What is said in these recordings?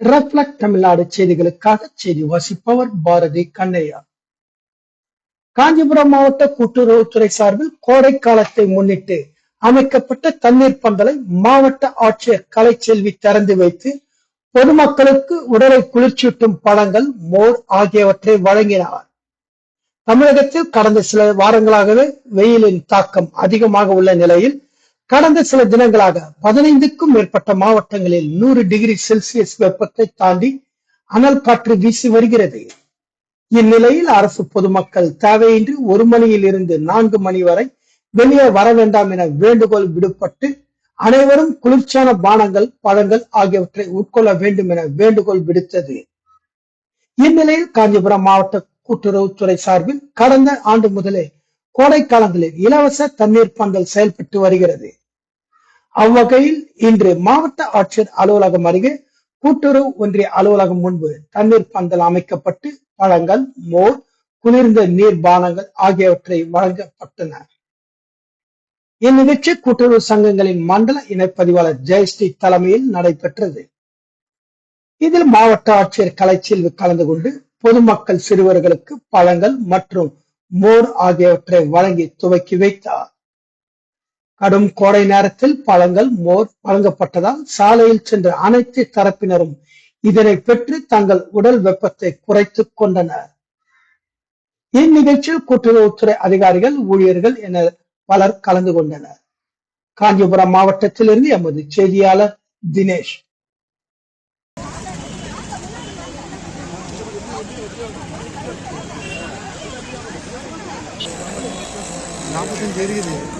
Reflect Tamil Nadu செய்திகளுக்காக செய்தி வாசிப்பவர் பாரதி கண்ணையா. காஞ்சிபுரம் மாவட்ட கூட்டுறவுத்துறை சார்பில் கோடை காலத்தை முன்னிட்டு அமைக்கப்பட்ட தண்ணீர் பந்தலை மாவட்ட ஆட்சியர் கலைச்செல்வி திறந்து வைத்து பொதுமக்களுக்கு உடலை குளிர்ச்சியூட்டும் பழங்கள் மோர் ஆகியவற்றை வழங்கினார். தமிழகத்தில் கடந்த சில வாரங்களாகவே வெயிலின் தாக்கம் அதிகமாக உள்ள நிலையில் கடந்த சில தினங்களாக பதினைந்துக்கும் மேற்பட்ட மாவட்டங்களில் நூறு டிகிரி செல்சியஸ் வெப்பத்தை தாண்டி அனல் காற்று வீசி வருகிறது. இந்நிலையில் அரசு பொதுமக்கள் தேவையின்றி ஒரு மணியில் இருந்து நான்கு மணி வரை வெளியே வர வேண்டாம் என வேண்டுகோள் விடுபட்டு அனைவரும் குளிர்ச்சியான பானங்கள் பழங்கள் ஆகியவற்றை உட்கொள்ள வேண்டும் என வேண்டுகோள் விடுத்தது. இந்நிலையில் காஞ்சிபுரம் மாவட்ட கூட்டுறவுத்துறை சார்பில் கடந்த ஆண்டு முதலே கோடை காலங்களில் இலவச தண்ணீர் பந்தல் செயல்பட்டு வருகிறது. அவ்வகையில் இன்று மாவட்ட ஆட்சியர் அலுவலகம் அருகே கூட்டுறவு ஒன்றிய அலுவலகம் முன்பு தண்ணீர் பந்தல் அமைக்கப்பட்டு பழங்கள் மோர் குளிர்ந்த நீர் பானங்கள் ஆகியவற்றை வழங்கப்பட்டன. இந்நிகழ்ச்சி கூட்டுறவு சங்கங்களின் மண்டல இணைப்பதிவாளர் ஜெயஸ்ரீ தலைமையில் நடைபெற்றது. இதில் மாவட்ட ஆட்சியர் கலைச்செல்வி கலந்து கொண்டு பொதுமக்கள் சிறுவர்களுக்கு பழங்கள் மற்றும் மோர் ஆகியவற்றை வழங்கி துவக்கி வைத்தார். கடும் கோடை நேரத்தில் பழங்கள் மோர் வழங்கப்பட்டதால் சாலையில் சென்ற அனைத்து தரப்பினரும் இதனை பெற்று தங்கள் உடல் வெப்பத்தை குறைத்துக் கொண்டனர். இந்நிகழ்ச்சியில் கூட்டுறவுத்துறை அதிகாரிகள் ஊழியர்கள் என பலர் கலந்து கொண்டனர். காஞ்சிபுரம் மாவட்டத்திலிருந்து எமது செய்தியாளர் தினேஷ். நாற்பத்தஞ்சு இருக்குது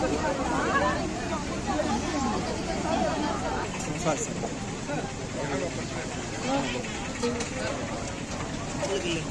감사합니다. 여기